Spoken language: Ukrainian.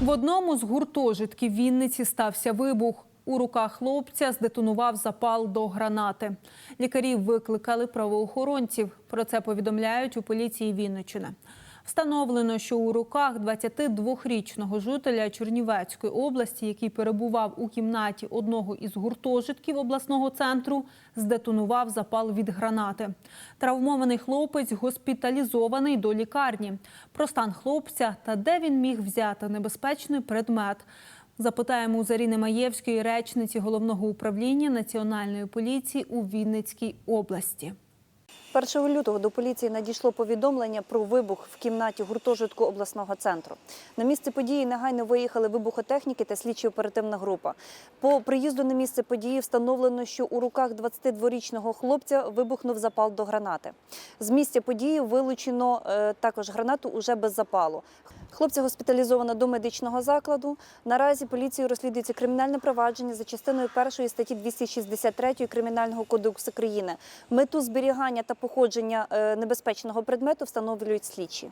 В одному з гуртожитків Вінниці стався вибух. У руках хлопця здетонував запал до гранати. Лікарі викликали правоохоронців. Про це повідомляють у поліції Вінниччини. Встановлено, що у руках 22-річного жителя Чернівецької області, який перебував у кімнаті одного із гуртожитків обласного центру, здетонував запал від гранати. Травмований хлопець госпіталізований до лікарні. Про стан хлопця та де він міг взяти небезпечний предмет. Запитаємо у Заріни Маєвської, речниці головного управління Національної поліції у Вінницькій області. 1 лютого до поліції надійшло повідомлення про вибух в кімнаті гуртожитку обласного центру. На місце події негайно виїхали вибухотехніки та слідчо-оперативна група. По приїзду на місце події встановлено, що у руках 22-річного хлопця вибухнув запал до гранати. З місця події вилучено е, також гранату уже без запалу. Хлопця госпіталізовано до медичного закладу. Наразі поліцією розслідується кримінальне провадження за частиною першої статті 263 Кримінального кодексу України. Мету зберігання та походження е, небезпечного предмету встановлюють слідчі.